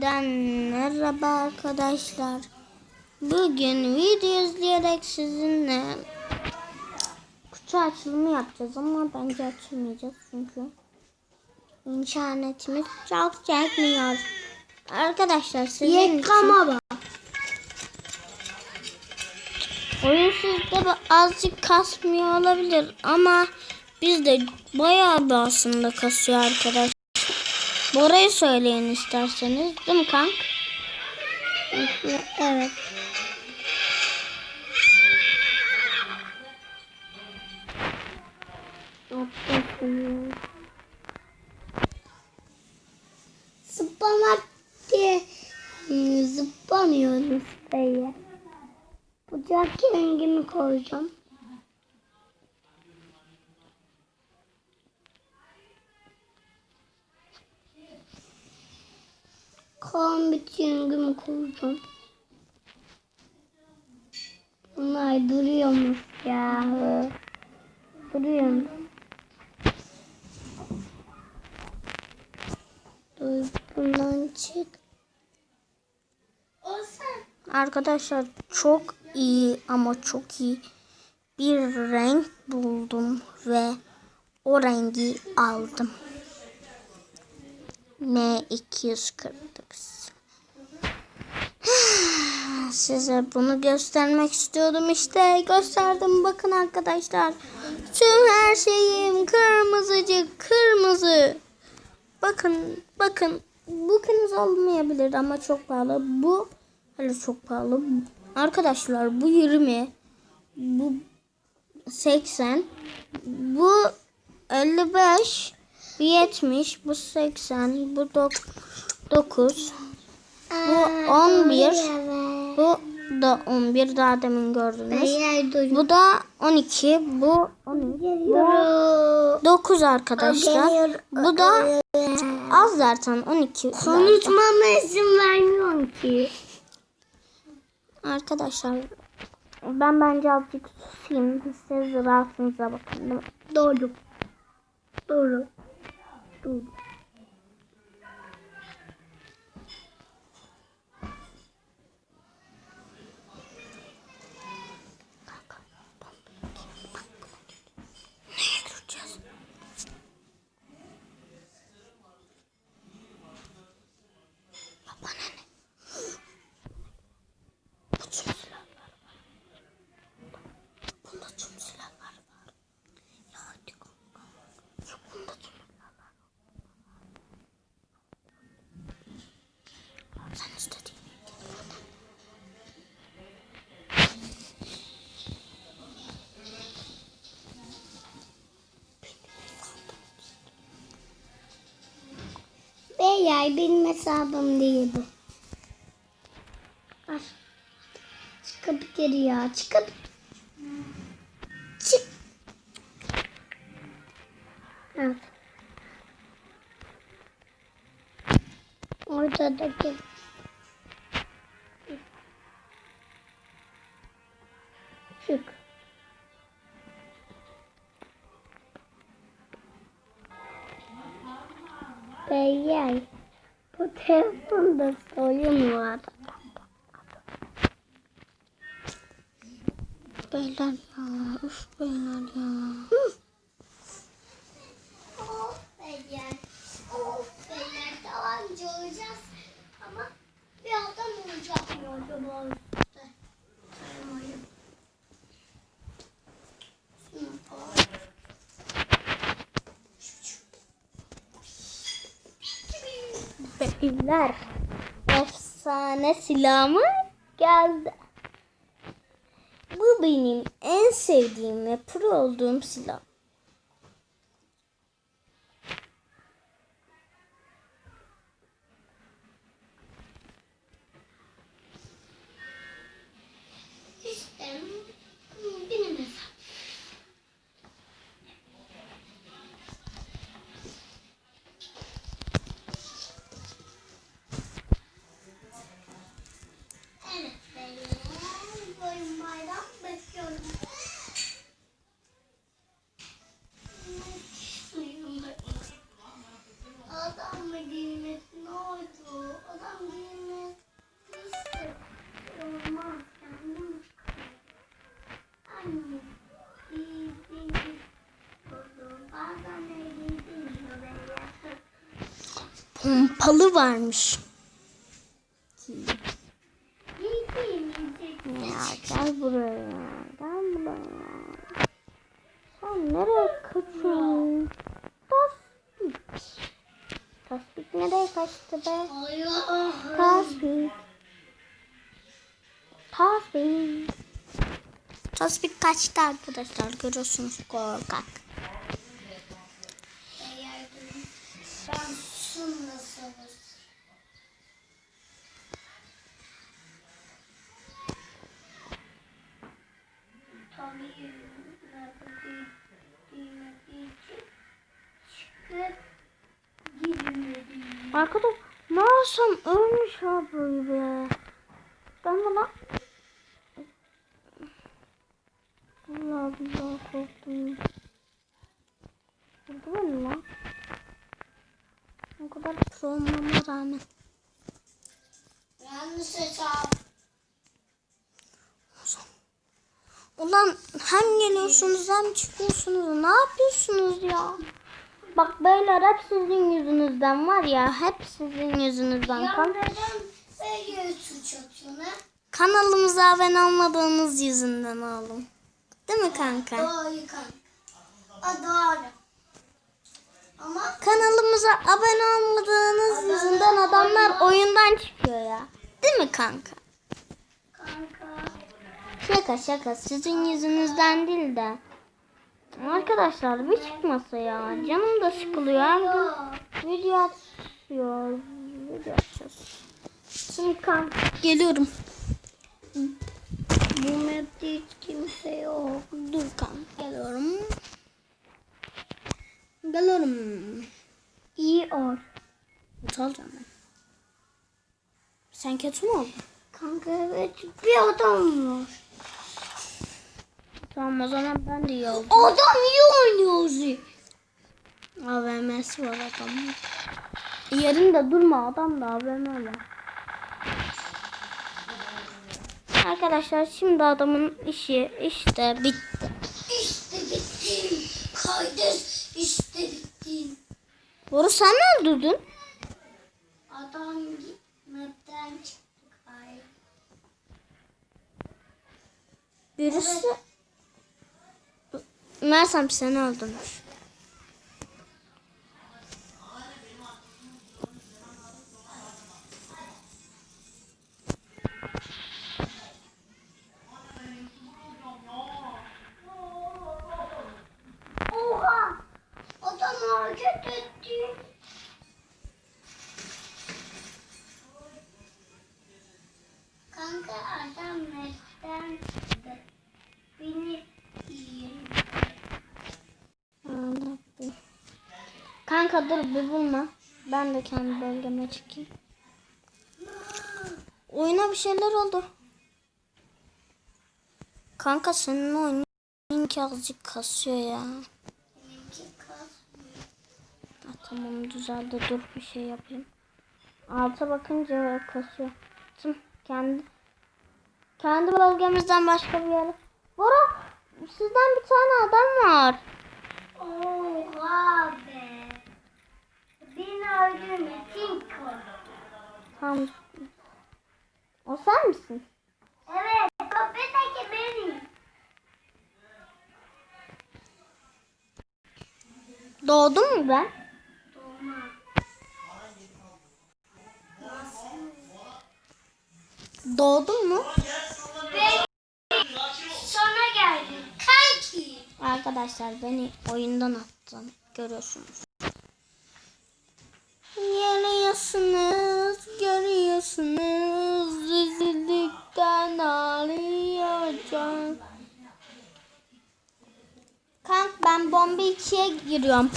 Den merhaba arkadaşlar. Bugün video izleyerek sizinle kutu açılımı yapacağız ama bence açılmayacağız çünkü internetimiz çok çekmiyor. Arkadaşlar sizin için bak. oyun sizde azıcık kasmıyor olabilir ama bizde bayağı bir aslında kasıyor arkadaşlar. Bora'yı söyleyin isterseniz değil mi kank? Evet. Zıplamak diye zıplamıyoruz beye. Bucak rengimi koyacağım. Kombit rengimi koyacağım. Bunlar duruyormuş ya. Duruyormuş. Dur bundan çık. Arkadaşlar çok iyi ama çok iyi bir renk buldum ve o rengi aldım. M249. Size bunu göstermek istiyordum işte gösterdim bakın arkadaşlar. Tüm her şeyim kırmızıcık kırmızı. Bakın bakın bu kırmızı olmayabilir ama çok pahalı. Bu Hele çok pahalı. Arkadaşlar bu 20. Bu 80. Bu 55. Bu 70. Bu 80. Bu 9. Bu 11. Bu da 11. Daha demin gördünüz. Bu da 12. Bu 13. Bu 9 arkadaşlar. Bu da az zaten 12. Konuşmama izin vermiyorsun ki. Arkadaşlar ben bence azıcık susayım. Siz rahatınıza bakın. Doğru. Doğru. Doğru. Beyler benim hesabım değil bu. Al. Çıkıp geri ya. Çıkıp. Çık. Al. Ortadaki. Çık. Beyler. Telefonda oyun var. Beyler ya. Üf beyler ya. Of beyler. Of beyler. Olacağız. Ama birazdan olacak mı acaba? Beyler. Efsane silahımı geldi. Bu benim en sevdiğim ve pro olduğum silah. Pompalı varmış. Ya gel buraya. Gel buraya. Sen nereye kaçıyorsun? Tasbik. Tasbik nereye kaçtı be? Tasbik. Tasbik. Tasbik kaçtı arkadaşlar. Görüyorsunuz korkak. Arkadaş yapsam ölmüş abi be. Ben buna Allah Allah korktum. Vurdu beni lan. O kadar pro olmama rağmen. Yanlış hesap. Ulan hem geliyorsunuz hem çıkıyorsunuz. Ne yapıyorsunuz ya? Bak beyler hep sizin yüzünüzden var ya. Hep sizin yüzünüzden. Ya Kan- kanalımıza abone olmadığınız yüzünden oğlum. Değil mi kanka? Doğru kanka. Doğru. Ama Kanalımıza abone olmadığınız yüzünden adamlar oyundan çıkıyor ya. Değil mi kanka. Şaka şaka sizin yüzünüzden değil de. Arkadaşlar bir çıkmasa ya. Canım da sıkılıyor. Yok. video atıyor. Video atacağız. Şimdi kanka geliyorum. Bu map'te hiç kimse yok. Dur kanka geliyorum. Geliyorum. İyi ol. Kötü olacağım ben. Sen kötü mü oldun? Kanka evet bir adam var. Tamam o zaman ben de iyi oldum. Adam iyi oynuyor. AVM'si var adamın. Yerinde durma adam da AVM var. Arkadaşlar şimdi adamın işi işte bitti. İşte bittim. Kardeş işte bittim. Boru sen mi öldürdün? Adam gitmeden çıktı galiba. Birisi... Mersem seni öldürmüş. Kanka dur bir bulma. Ben de kendi bölgeme çıkayım. Oyuna bir şeyler oldu. Kanka senin oyunun ki azıcık kasıyor ya. Ha, tamam düzeldi dur bir şey yapayım. Alta bakınca kasıyor. Tüm kendi kendi bölgemizden başka bir yere. Bora sizden bir tane adam var. Oha be. Tamam. O sen misin? Evet, köpek benim. Doğdun mu ben? Doğma. Doğdun mu? Ben sana geldim. Kanki. Arkadaşlar beni oyundan attın. Görüyorsunuz. Geliyorsunuz, görüyorsunuz. Üzüldükten ağlayacağım. Kank ben bomba 2'ye giriyorum.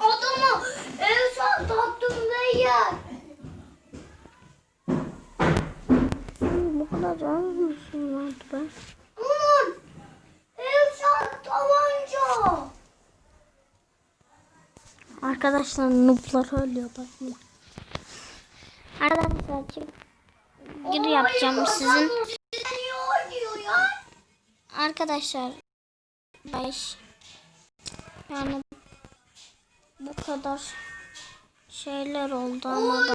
Adamı en son tatlımdayım. Bu kadar az mısın vardı ben? Aman. En son tabanca. Arkadaşlar nooblar ölüyor bakın. Arkadaşlar. Gir yapacağım sizin. Arkadaşlar 5 yani bu kadar şeyler oldu ama